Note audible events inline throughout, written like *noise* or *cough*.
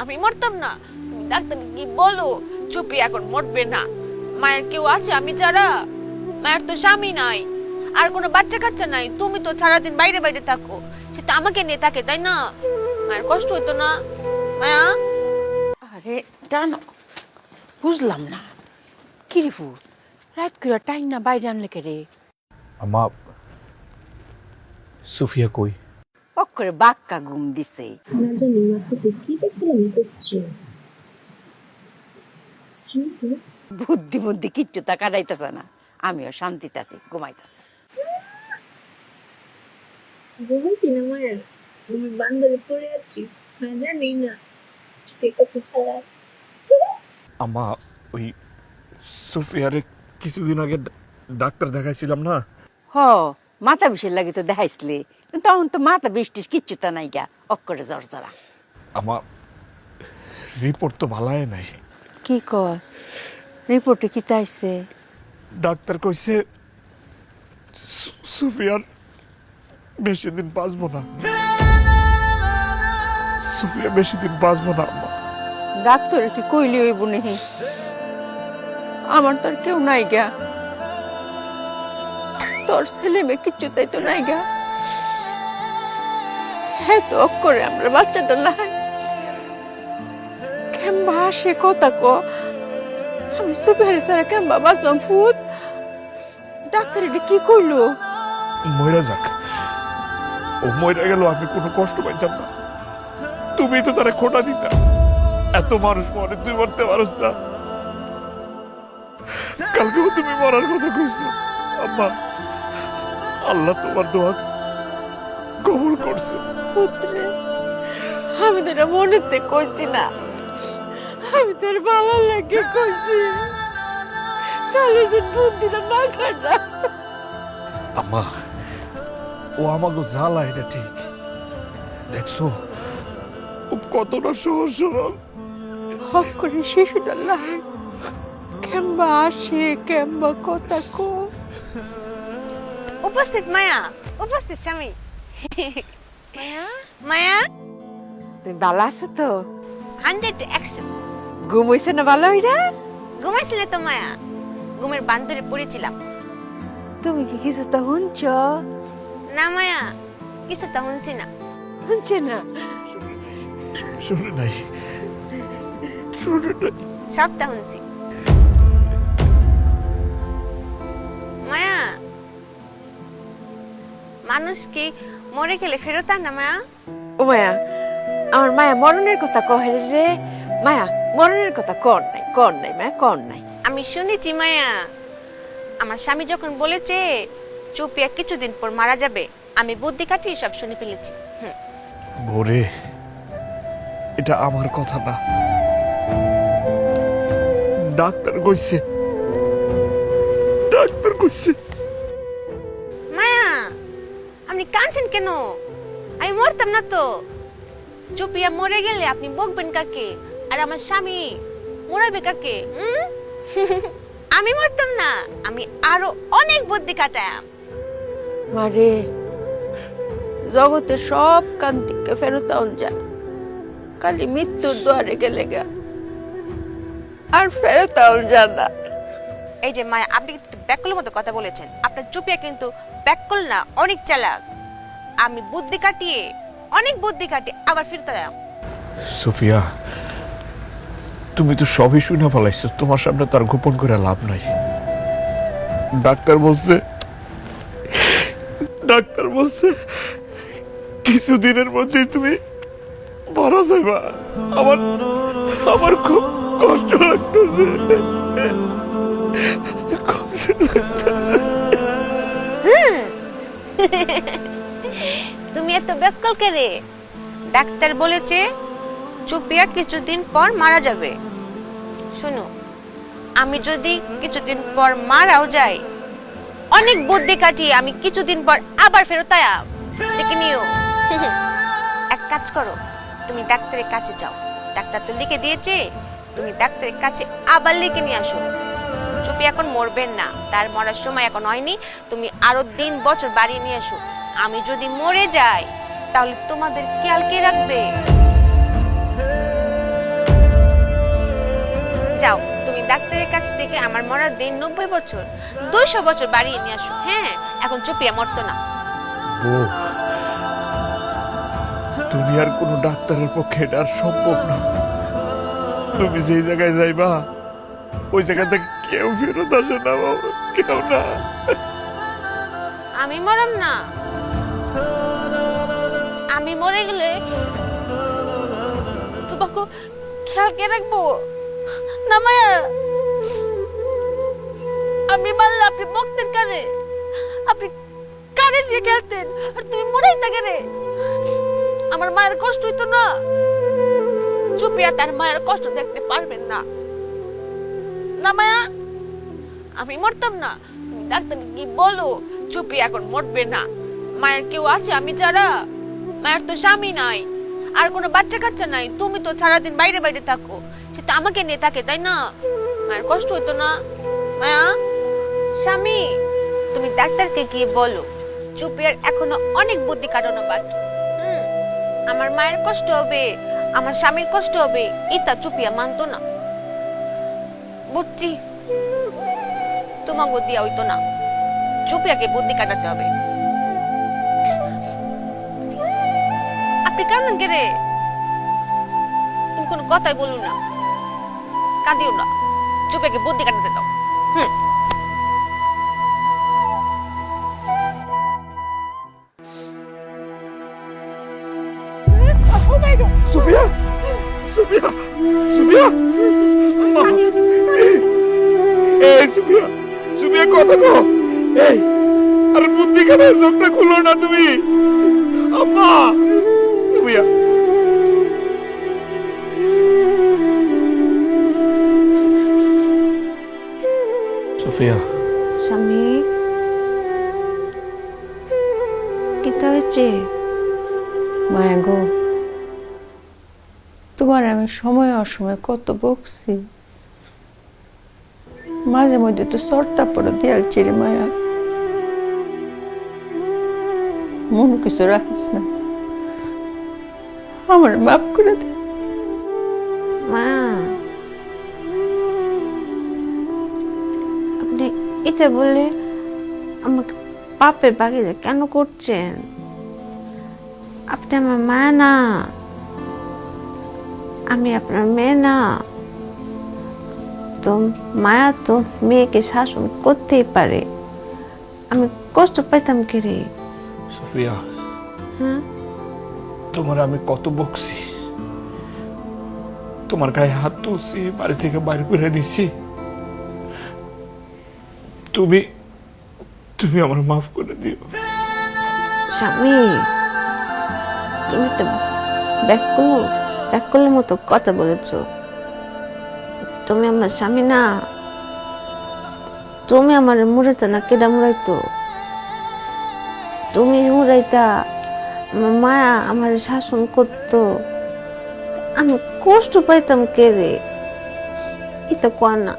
আমি মরতাম না। তুমি ডাক্তার কি বলো? চুপি এখন মরবে না। মায়ের কেউ আছে? আমি ছাড়া মায়ের তো স্বামী নাই। আর কোনো বাচ্চা কাচ্চা নাই। তুমি তো সারাদিন বাইরে বাইরে থাকো। সে তো আমাকে নিয়ে থাকে তাই না? মায়ের কষ্ট হতো না। মায়া? আরে টানো বুঝলাম না। কিরে ফুল রাত করে টাইম না বাইরে আনলে কে রে? আমা সুফিয়া কই? পক করে বাক্কা ঘুম দিছে। কি করছে কিন্তু বুদ্ধি বুদ্ধি কিচ্ছু তা কাটাইতেছে না। আমিও শান্তিতে আছি ঘুমাইতেছে। ঘুমাইছি না মায়া আমি বান্দরে পড়ে আছি মায়া জানি না ছাড়া আমা ওই সুফিয়ারে কিছুদিন আগে ডাক্তার দেখাইছিলাম না? হ মাথা বিষের লাগি তো দেখাইছিলি। তখন তো মাথা বৃষ্টিস কিচ্ছু তা নাই গা অক্করে জ্বর জ্বরা। আমা রিপোর্ট তো ভালাই নাই। কি কস? রিপোর্টে কি তাইছে ডাক্তার কইছে সু- সুফিয়ার বেশি দিন বাঁচবো না। সুফিয়া বেশি দিন বাঁচবো না আম্মা ডাক্তার কি কইলি হইব নেহি আমার তো আর কেউ নাই গা তোর ছেলে মেয়ে কিচ্ছু তাই তো নাই গা। হ্যাঁ তো করে আমরা বাচ্চাটা নাই। কেমবা আসে কথা ক। আমি সুপারে সারা কেমবা বাঁচলাম ফুট ডাক্তার এটা কি কইলো মইরা যাক। ও মইরা গেল, আমি কোনো কষ্ট পাইতাম না। তুমি তো তারা খোটা দিতা। এত মানুষ মরে, তুই মরতে পারস না। কালকেও তুমি মরার কথা কইছো, আম্মা। আল্লাহ তোমার দোয়া কবুল করছে। পুত্রে আমি তোর মনেতে কইছি না। আমি তোর ভালো লাগে কইছি। কালে দিন বুদ্ধিটা না কাটা আম্মা ও আমাকে জ্বালা এটা ঠিক। দেখছ? ও কতটা সহজ সরল। হক করে শিশুটা লাগে। কেমবা আসে কেমবা কথা কো উপস্থিত মায়া। উপস্থিত স্বামী। মায়া? তুমি ভালো আছো তো? হান্ড্রেড একশো। ঘুম হইছে না ভালো হইরা? ঘুমাইছিলে তো মায়া। ঘুমের বান্দরে পড়েছিলাম। তুমি কি কিছু তো শুনছ? না মায়া। কিছু তা শুনছি না। শুনছে না। শুনে নাই। শুনে নাই। সবটা শুনছি। মায়া মানুষ কি মরে গেলে ফেরত আন না মায়া? ও মায়া আমার মায়া মরণের কথা কহে রে। মায়া মরণের কথা কর নাই কর নাই মায়া কর নাই। আমি শুনেছি মায়া আমার স্বামী যখন বলেছে চুপিয়া কিছুদিন পর মারা যাবে আমি বুদ্ধি কাটিয়ে সব শুনে ফেলেছি। হুম। ভোরে এটা আমার কথা না। ডাক্তার কইছে ডাক্তার কইছে। আপনি কাঁদছেন কেন? আমি মরতাম না তো। চুপিয়া মরে গেলে আপনি বকবেন কাকে? আর আমার স্বামী মরাবে কাকে? *laughs* আমি মরতাম না আমি আরও অনেক বুদ্ধি কাটায়াম মারে জগতে সব কান্তিকে ফেরত যা। খালি মৃত্যুর দুয়ারে গেলে গা। আর ফেরত যা না। এই যে মায়া আপনি ব্যাকলের মতো কথা বলেছেন। আপনার চুপিয়া কিন্তু ব্যাকল না, অনেক চালাক। আমি বুদ্ধি কাটিয়ে অনেক বুদ্ধি কাটিয়ে আবার ফিরতে যাও সোফিয়া, তুমি তো সবই শুনে ফেলাইছো। তোমার সামনে তার গোপন করে লাভ নাই। ডাক্তার বলছে ডাক্তার বলছে, কিছুদিনের মধ্যেই তুমি মারা যাইবা। আমার আমার খুব কষ্ট লাগতেছে। তুমি এত ব্যাকল কে রে? ডাক্তার বলেছে, চুপিয়া কিছুদিন পর মারা যাবে। শোনো, আমি যদি কিছুদিন পর মারাও যাই, অনেক বুদ্ধি কাটিয়ে আমি কিছুদিন পর আবার ফেরত আয়া। দেখে নিও। এক কাজ করো, তুমি ডাক্তারের কাছে যাও। ডাক্তার তো লিখে দিয়েছে, তুমি ডাক্তারের কাছে আবার লিখে নিয়ে আসো। চুপি এখন মরবেন না। তার মরার সময় এখন হয়নি। তুমি আরও দিন বছর বাড়িয়ে নিয়ে এসো। আমি যদি মরে যাই, তাহলে তোমাদের খেয়াল কে রাখবে? যাও, তুমি ডাক্তারের কাছ থেকে আমার মরার দিন নব্বই বছর, দুইশো বছর বাড়িয়ে নিয়ে আসো। হ্যাঁ এখন চুপিয়া মরতো না। তুমি আর কোনো ডাক্তারের পক্ষে এটা আর সম্ভব না। তুমি যেই জায়গায় যাইবা, ওই জায়গা থেকে কেউ ফেরত আসে না, বাবু। কেউ না। আমি মরম না। আমি মরে গেলে তোমাকে খেয়াল কে রাখব? না, মায়া। আমি মারলে আপনি বকতেন কারে? আপনি কারে নিয়ে খেলতেন? আর তুমি মরেই থাকে রে আমার মায়ের কষ্ট হইতো না। চুপিয়া তার মায়ের কষ্ট দেখতে পারবেন না। না, মায়া। আমি মরতাম না। তুমি ডাক্তারকে কি বলো, চুপি এখন মরবে না। মায়ের কেউ আছে? আমি ছাড়া মায়ের তো স্বামী নাই। আর কোনো বাচ্চা কাচ্চা নাই। তুমি তো সারাদিন বাইরে বাইরে থাকো। সে তো আমাকে নিয়ে থাকে, তাই না? মায়ের কষ্ট হতো না। মায়া, স্বামী, তুমি ডাক্তারকে গিয়ে বলো। চুপিয়ার এখনও অনেক বুদ্ধি কাটানো বাকি। আমার মায়ের কষ্ট হবে, আমার স্বামীর কষ্ট হবে, এটা চুপিয়া মানতো না। বুঝছি। তোমাকে দিয়া হইতো না। চুপিয়াকে বুদ্ধি কাটাতে হবে। আপনি কান্দেন কে রে? তুমি কোনো কথাই বলু না। কাঁদিও না। চুপিয়াকে বুদ্ধি কাটাতে দাও। হুম। সুফিয়া সুফিয়া সুফিয়া এই সুফিয়া সুফিয়া কথা কো এই আরে বুদ্ধি কেন চোখটা খুলো না তুমি। আম্মা সুফিয়া সুফিয়া স্বামী কিতা হয়েছে? মায়া গো তোমার আমি সময় অসময় কত বকছি। মাঝে মধ্যে তো সরতা পড়ে দেয়াল চেরে মায়া। মন কিছু রাখিস না। আমার মাফ করে দে। মা। আপনি এটা বলে আমাকে পাপের বাগিয়ে কেন করছেন? আপনি আমার মা না। আমি আপনার মেয়ে না। তো মায়া তো মেয়েকে শাসন করতেই পারে। আমি কষ্ট পাইতাম কি রে? সুফিয়া হ্যাঁ তোমার আমি কত বকছি। তোমার গায়ে হাত তুলছি বাড়ি থেকে বাইরে করে দিছি। তুমি তুমি আমার মাফ করে দিও। স্বামী তুমি তো ব্যাকুল ব্যাকুলের মতো কথা বলেছ। তুমি আমার স্বামী না, তুমি আমার মুড়াইতো না কেডা মুড়াইতো? তুমি মুড়াইতা, আমার মায়া আমার শাসন করতো। আমি কষ্ট পাইতাম কে রে? এটা কর না।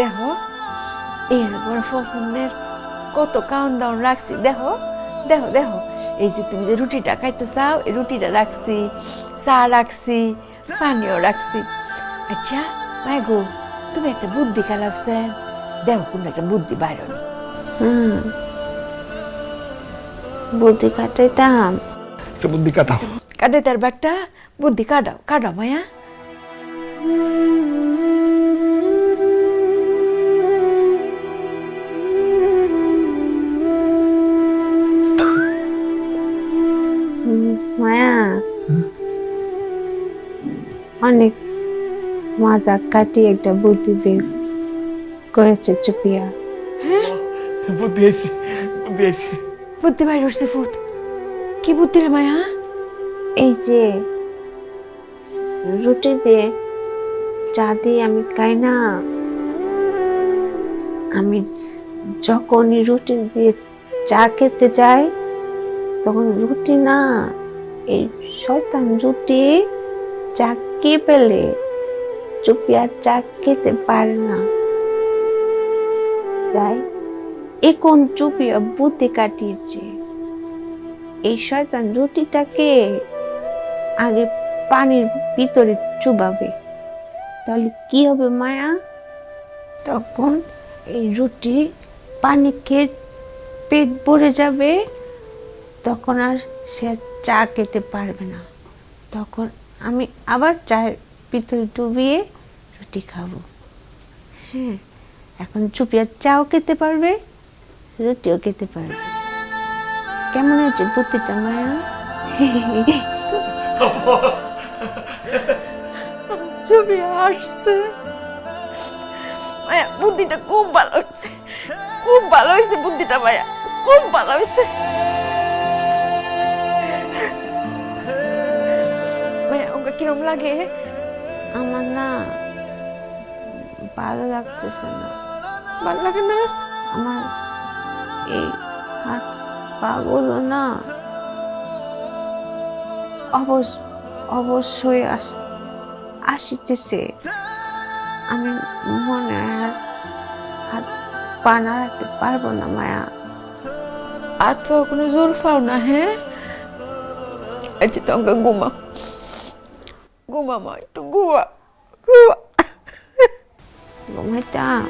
দেখো এর তোমার পছন্দের কত কাউন্ট ডাউন রাখছি। দেখো দেখো দেখো, এই যে তুমি যে রুটিটা খাইতে চাও, এই রুটিটা রাখছি, চা রাখছি পানিও রাখছি। আচ্ছা ভাই গো তুমি একটা বুদ্ধি খারাপ স্যার। দেখো কোন একটা বুদ্ধি বাইরে হুম। বুদ্ধি কাটাইতাম। একটা বুদ্ধি কাটাও। কাটাই তার ব্যাগটা বুদ্ধি কাটাও। কাটাও মায়া মায়া। অনেক মজা কাটিয়ে একটা বুদ্ধি বের করেছে চুপিয়া। বুদ্ধি আইছি বুদ্ধি বুদ্ধি বাইর হচ্ছে ফুট কি বুদ্ধি রে মায়া? এই যে রুটি দিয়ে চা দিয়ে আমি খাই না। আমি যখনই রুটি দিয়ে চা খেতে যাই তখন রুটি না এই শয়তান রুটি চা কে পেলে? চুপিয়া চা খেতে পারে না। তাই এখন চুপিয়া বুদ্ধি কাটিয়েছে? এই শয়তান রুটিটাকে আগে পানির ভিতরে চুবাবে। তাহলে কি হবে মায়া? তখন এই রুটি পানি খেয়ে পেট ভরে যাবে। তখন আর সে চা খেতে পারবে না। তখন আমি আবার চায়ের ভিতরে ডুবিয়ে রুটি খাব। হ্যাঁ এখন চুপিয়া চাও খেতে পারবে, রুটিও খেতে পারবে। কেমন হয়েছে বুদ্ধিটা, মায়া? ছবি আসছে। মায়া, বুদ্ধিটা খুব ভালো হয়েছে। খুব ভালো হয়েছে বুদ্ধিটা, মায়া। খুব ভালো হয়েছে। কিরম লাগে? আমার না ভালো লাগতেছে না। ভালো লাগে না? আমার এই হাত পাগুলো না অবশ অবশ্যই আস আসিতেছে। আমি মনে আর হাত পা নাড়াতে পারব না মায়া। আর তো কোনো জোর পাও না হ্যাঁ? আচ্ছা তোমাকে ঘুমা ঘুমা মা একটু ঘুমা ঘুমা ঘুমাইতাম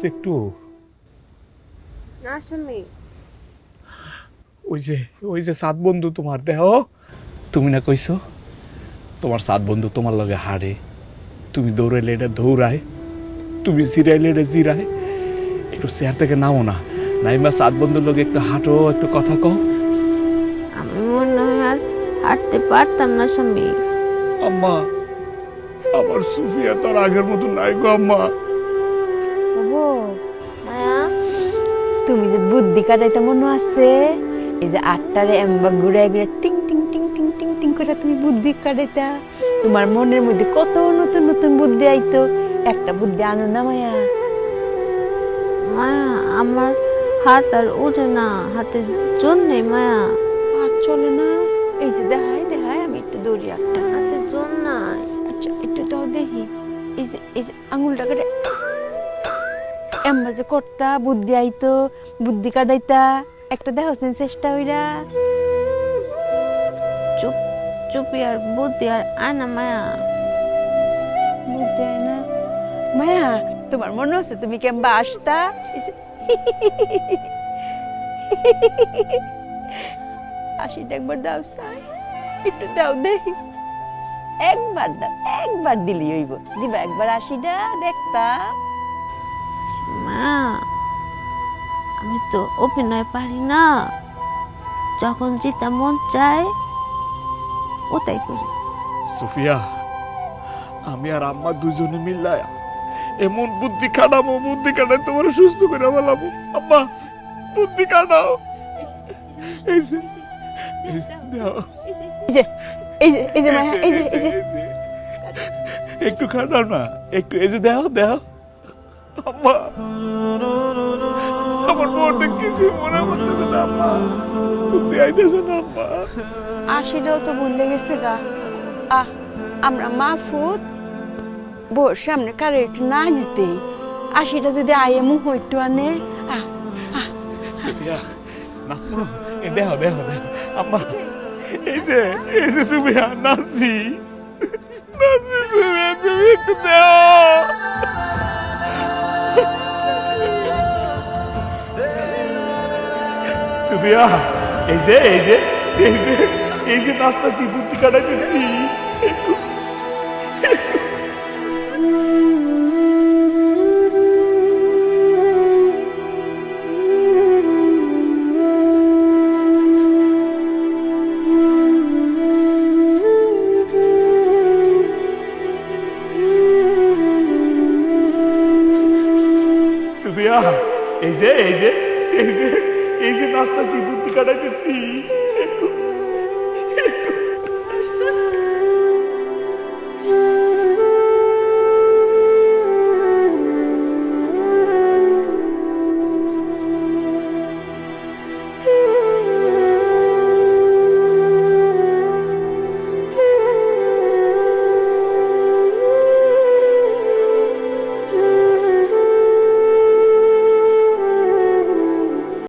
লাগতেছে একটু। না স্বামী ওই যে ওই যে সাত বন্ধু তোমার দেহ তুমি না কইছো তোমার সাত বন্ধু তোমার লগে হারে তুমি দৌড়াইলে এটা দৌড়ায় তুমি জিরাইলে এটা জিরায়। একটু চেয়ার থেকে নামো না নাইমা সাত বন্ধুর লগে একটু হাঁটো একটু কথা কও। আমি মনে হয় আর হাঁটতে পারতাম না স্বামী। আম্মা আমার সুফিয়া তোর আগের মতো নাই গো আম্মা। তুমি যে বুদ্ধি কাটাইতে মনে আছে? এই যে আটটারে এম্বা ঘুরে ঘুরে টিং টিং টিং টিং টিং টিং করে তুমি বুদ্ধি কাটাইতা। তোমার মনের মধ্যে কত নতুন নতুন বুদ্ধি আইতো? একটা বুদ্ধি আনো না মায়া। মায়া আমার হাত আর ওঠে না হাতের জন্যে মায়া। আর চলে না? এই যে দেখাই দেখাই আমি একটু দৌড়ি একটা হাতের জন্য নাই আচ্ছা একটু দাও দেখি। এই যে এই যে আঙুলটা কেটে এম্বা যে করতা বুদ্ধি আইতো বুদ্ধি কাটাইতা একটা দেখো চেষ্টা হইরা। চুপ চুপি আর বুদ্ধি আর আয়না মায়া। বুদ্ধি আয় না মায়া তোমার মনে আছে তুমি কেমবা আসতা? হাসিটা একবার দাও স্যার একটু দাও দেখি। একবার দাও একবার দিলি হইব। দিবা একবার হাসিটা দেখতা আমি তো অভিনয় পারি না। যখন যেটা মন চায় ওটাই করি। সুফিয়া আমি আর আম্মা দুজনে মিল্লায় এমন বুদ্ধি খাটাবো বুদ্ধি কাটাই তোমার সুস্থ করে বলাবো আম্মা বুদ্ধি কাটাও এই যে এই যে, দাও। এই যে এই এই একটু খাটাও না একটু এই যে দেও দেও। আম্মা। আমার বউটা কিছু মনে করতেছে না আম্মা। বুদ্ধি আইতেছে না আম্মা। আশিটাও তো ভুলে গেছে গা। আহ আমরা মাহফুদ বোর সামনে কারে নাচ দেই। আশিটা যদি আয়ে মুহ একটু আনে আহ সুফিয়া নাচবো এ দেহ দেহ দেহ আম্মা এই যে এই যে সুফিয়া নাচি। নাচি সুফিয়া তুমি একটু দেও সুফিয়া এই যে এই যে এই যে এই নাচতাছি বুদ্ধি কাটাইতেছি। একটু নাচতাছি বুদ্ধি কাটাইতেছি।